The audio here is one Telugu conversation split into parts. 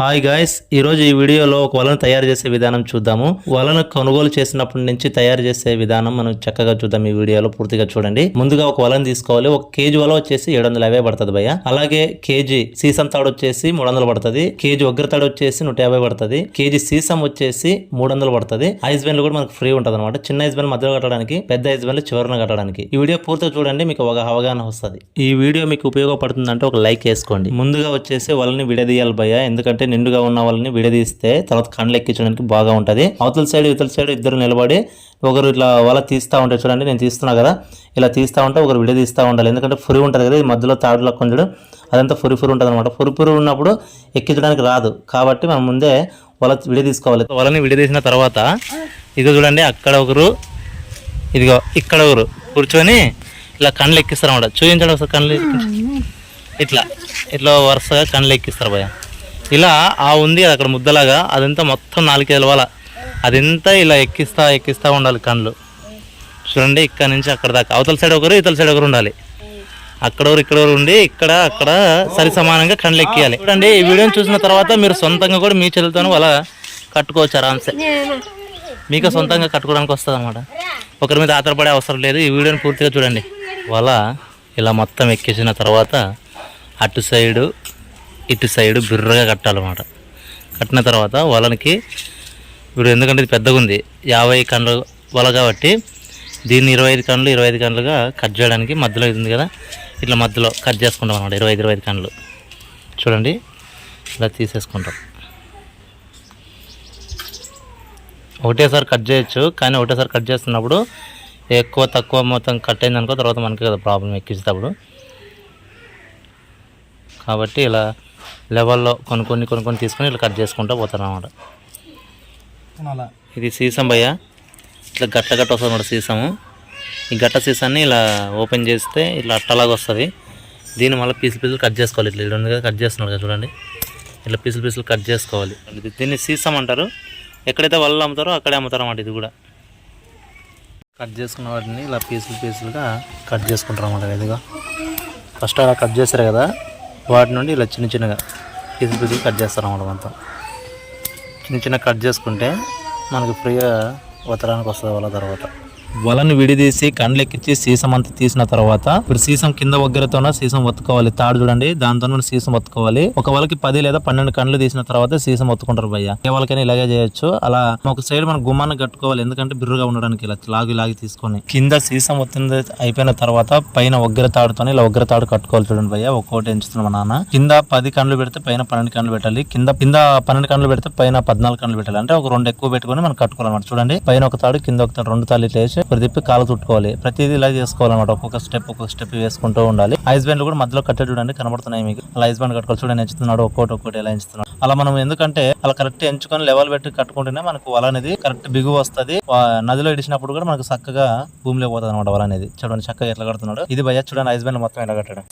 హాయ్ గాయస్ ఈ రోజు ఈ వీడియోలో ఒక వలను తయారు చేసే విధానం చూద్దాము. వలను కొనుగోలు చేసినప్పటి నుంచి తయారు చేసే విధానం మనం చక్కగా చూద్దాం ఈ వీడియోలో పూర్తిగా చూడండి. ముందుగా ఒక వలను తీసుకోవాలి. ఒక కేజీ వల వచ్చేసి ఏడు వందల యాభై పడుతుంది భయ్య. అలాగే కేజీ సీసం తాడు వచ్చేసి మూడు వందలు పడుతుంది. కేజీ ఒగ్గర తాడు వచ్చేసి నూట యాభై పడుతుంది. కేజీ సీసం వచ్చేసి మూడు వందలు పడుతుంది. ఐస్ బెన్లు కూడా మనకు ఫ్రీ ఉంటుంది అనమాట చిన్న ఐస్ బెన్ మధ్యలో కట్టడానికి పెద్ద ఐస్ బెన్లు చివరన కట్టడానికి. ఈ వీడియో పూర్తిగా చూడండి మీకు ఒక అవగాహన వస్తుంది. ఈ వీడియో మీకు ఉపయోగపడుతుందంటే ఒక లైక్ వేసుకోండి. ముందుగా వచ్చేసి వలని విడదీయాలి భయ్య. ఎందుకంటే నిండుగా ఉన్న వాళ్ళని విడదీస్తే తర్వాత కండ్లు ఎక్కించడానికి బాగా ఉంటుంది. అవతల సైడ్ ఇవతల సైడ్ ఇద్దరు నిలబడి ఒకరు ఇట్లా వల తీస్తా ఉంటే చూడండి నేను తీస్తున్నా కదా ఇలా తీస్తా ఉంటే ఒకరు విడదీస్తా ఉండాలి. ఎందుకంటే ఫురి ఉంటుంది కదా ఈ మధ్యలో తాడులో కొంచెం అదంతా ఫురి ఫురి ఉంటుంది అనమాట ఫురి ఫురి ఉన్నప్పుడు ఎక్కించడానికి రాదు. కాబట్టి మనం ముందే వల విడదీసుకోవాలి. వలని విడదీసిన తర్వాత ఇదిగో చూడండి అక్కడ ఒకరు ఇదిగో ఇక్కడ ఒకరు కూర్చొని ఇలా కళ్ళు ఎక్కిస్తారు అన్నమాట. చూపించండి ఒకసారి కళ్ళు ఎక్కించి. ఇట్లా ఇట్లా వరుసగా కళ్ళు ఎక్కిస్తారు భయ ఇలా ఆ ఉంది అది అక్కడ ముద్దలాగా అదంతా మొత్తం నాలుగేళ్ళ వల. అదంతా ఇలా ఎక్కిస్తా ఎక్కిస్తా ఉండాలి కళ్ళు. చూడండి ఇక్కడ నుంచి అక్కడ దాకా. అవతల సైడ్ ఒకరు ఇతల సైడ్ ఒకరు ఉండాలి. అక్కడ ఒకరు ఇక్కడ ఉండి ఇక్కడ అక్కడ సరి సమానంగా కళ్ళు ఎక్కియాలి. చూడండి ఈ వీడియోని చూసిన తర్వాత మీరు సొంతంగా కూడా మీ చేతులతో అలా కట్టుకోవచ్చు ఆరామ్సే మీకు సొంతంగా కట్టుకోవడానికి వస్తుంది అనమాట ఒకరి మీద ఆధారపడే అవసరం లేదు. ఈ వీడియోని పూర్తిగా చూడండి. వల ఇలా మొత్తం ఎక్కేసిన తర్వాత అటు సైడు ఇటు సైడు బిర్రగా కట్టాలన్నమాట. కట్టిన తర్వాత వలనికి ఇప్పుడు ఎందుకంటే ఇది పెద్దగా ఉంది యాభై కండ్లు వల కాబట్టి దీన్ని ఇరవై ఐదు కండ్లు ఇరవై ఐదు కండ్లుగా కట్ చేయడానికి మధ్యలో ఇది ఉంది కదా ఇట్లా మధ్యలో కట్ చేసుకుంటాం అనమాట ఇరవై ఐదు ఇరవై ఐదు కండ్లు. చూడండి ఇలా తీసేసుకుంటాం. ఒకటేసారి కట్ చేయొచ్చు కానీ ఒకటేసారి కట్ చేస్తున్నప్పుడు ఎక్కువ తక్కువ మొత్తం కట్ అయిందనుకో తర్వాత మనకి కదా ప్రాబ్లం ఎక్కించేటప్పుడు. కాబట్టి ఇలా లెవెల్లో కొన్ని కొన్ని కొన్ని కొన్ని తీసుకొని ఇలా కట్ చేసుకుంటూ పోతాను అనమాట ఇది సీసం భయ్య. ఇట్లా గట్ట గట్ట వస్తుంది అన్నమాట సీసము. ఈ గట్ట సీసాన్ని ఇలా ఓపెన్ చేస్తే ఇట్లా అట్టలాగా వస్తుంది. దీన్ని మళ్ళీ పీసులు పీసులు కట్ చేసుకోవాలి ఇట్లా. రెండు కట్ చేస్తున్నాడు కదా చూడండి. ఇట్లా పీసులు పీసులు కట్ చేసుకోవాలి. దీన్ని సీసం అంటారు. ఎక్కడైతే వాళ్ళు అమ్ముతారో అక్కడే అమ్ముతారు అన్నమాట ఇది కూడా. కట్ చేసుకున్న వాటిని ఇలా పీసులు పీసులుగా కట్ చేసుకుంటారు అన్నమాట ఇదిగా. ఫస్ట్ అలా కట్ చేస్తారు కదా. వాటి నుండి ఇలా చిన్న చిన్నగా పీసులు పీసులు కట్ చేస్తారు అన్నమాట మొత్తం. చిన్న చిన్న కట్ చేసుకుంటే మనకి ఫ్రీగా ఉతరానికి వస్తుంది వాళ్ళ తర్వాత. వలను విడిదీసి కండ్లెక్కించి సీసం అంతా తీసిన తర్వాత ఇప్పుడు సీసం కింద ఒగ్గరతోన సీసం ఒత్తుకోవాలి. తాడు చూడండి దాంతో మనం సీసం ఒత్తుకోవాలి. ఒక వాళ్ళకి పది లేదా పన్నెండు కండ్లు తీసిన తర్వాత సీసం ఒత్తుకుంటారు భయ్య. ఏ వాళ్ళకైనా ఇలాగే చేయొచ్చు. అలా ఒక సైడ్ మనం గుమ్మాన్ని కట్టుకోవాలి. ఎందుకంటే బిర్రుగా ఉండడానికి ఇలా లాగి లాగి తీసుకొని కింద సీసం ఒత్తింది అయిపోయిన తర్వాత పైన ఒగ్గర తాడుతో ఇలా ఒగ్గర తాడు కట్టుకోవాలి చూడండి భయ్య. ఒక్కోటి ఎంచుతున్నాం మా నాన్న. కింద పది కండ్లు పెడితే పైన పన్నెండు కండ్లు పెట్టాలి. కింద కింద పన్నెండు కండ్లు పెడితే పైన పద్నాలుగు కండ్లు పెట్టాలి. అంటే ఒక రెండు ఎక్కువ పెట్టుకొని మనం కట్టుకోవాలన్నమాట. చూడండి పైన ఒక తాడు కింద ఒక తాడు రెండు తాళ్ళు ఇట్లా వేసి ఒక తిప్పి కాలు చుట్టుకోవాలి. ప్రతిదీ ఇలా చేసుకోవాలన్నమాట. ఒక్కొక్క స్టెప్ ఒక్కొక్క స్టెప్ వేసుకుంటూ ఉండాలి. ఐస్ బ్యాండ్లు కూడా మధ్యలో కట్టే చూడండి కనబడుతున్నాయి మీకు. అలా ఐస్ బ్యాండ్ కట్టుకోవాలి. చూడండి ఎంచుతున్నాడు ఒక్కోటి ఒక్కోటి ఎలా ఎంచుతున్నాడు అలా మనం ఎందుకంటే అలా కరెక్ట్ ఎంచుకొని లెవెల్ పెట్టి కట్టుకుంటేనే మనకు వల అనేది కరెక్ట్ బిగు వస్తుంది. నదిలో ఇడిచినప్పుడు కూడా మనకు చక్కగా భూమిలో పోతుంది అనమాట వల అనేది. చూడండి చక్కగా ఎట్లా కడుతున్నాడు. ఇది భయ చూడండి ఐస్ బ్యాండ్ మొత్తం ఎలా కట్టాడు.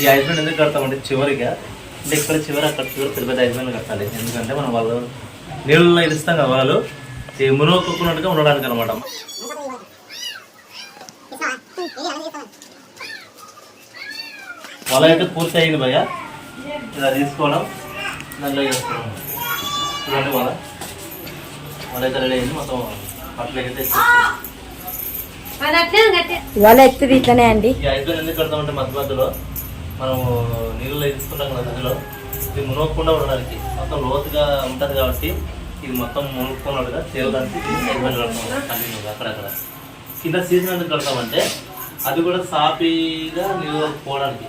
ఈ ఐస్ బ్యాండ్ ఎందుకు కడతామంటే చివరిగా అంటే ఇక్కడ చివరి అక్కడ చివరి పెద్ద పెద్ద బ్యాండ్ కట్టాలి. ఎందుకంటే మనం వాళ్ళు నీళ్ళలో ఇస్తాం కదా వాళ్ళు ఈ మునుగుకున్నట్టుగా ఉండడానికి అనమాట వల అయితే పూర్తి అయింది భయ్య. ఇలా తీసుకోవడం దాంట్లో వేసుకోవడం చూడండి వల వల అయితే రెడీ అయింది. మొత్తం అట్లా అయితే వల ఎత్తుది ఇట్లనే అండి. ఐదు ఎందుకు కడతామంటే మధ్య మధ్యలో మనము నీళ్ళలో తీసుకుంటాం కదా నదిలో ఇది మునగకుండా ఉండడానికి. మొత్తం లోతుగా ఉంటుంది కాబట్టి ఇది మొత్తం మునుక్కున్నట్టుగా తేలడానికి కంటిన్యూగా అక్కడక్కడ. కింద సీజన్ ఎందుకు కడతామంటే అది కూడా సాఫీగా నీళ్ళు పోవడానికి.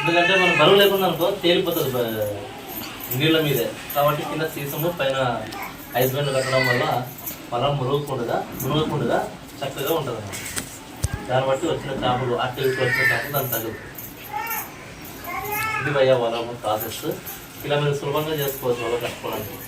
ఎందుకంటే మనం బరువు లేకుండా అనుకో తేలిపోతుంది నీళ్ళ మీదే. కాబట్టి కింద సీసము పైన ఐస్ బ్యాండ్ కట్టడం వల్ల పొలం మురుగుకుండా మునగకుండా చక్కగా ఉంటుంది అన్నమాట దాన్ని బట్టి వచ్చిన చేపలు అటు ఇటు వచ్చిన చేపలు దాని తగ్గుతుంది. ఇది భయ్య ప్రాసెస్. ఇలా మీరు సులభంగా చేసుకోవచ్చు వల కట్టుకోవడానికి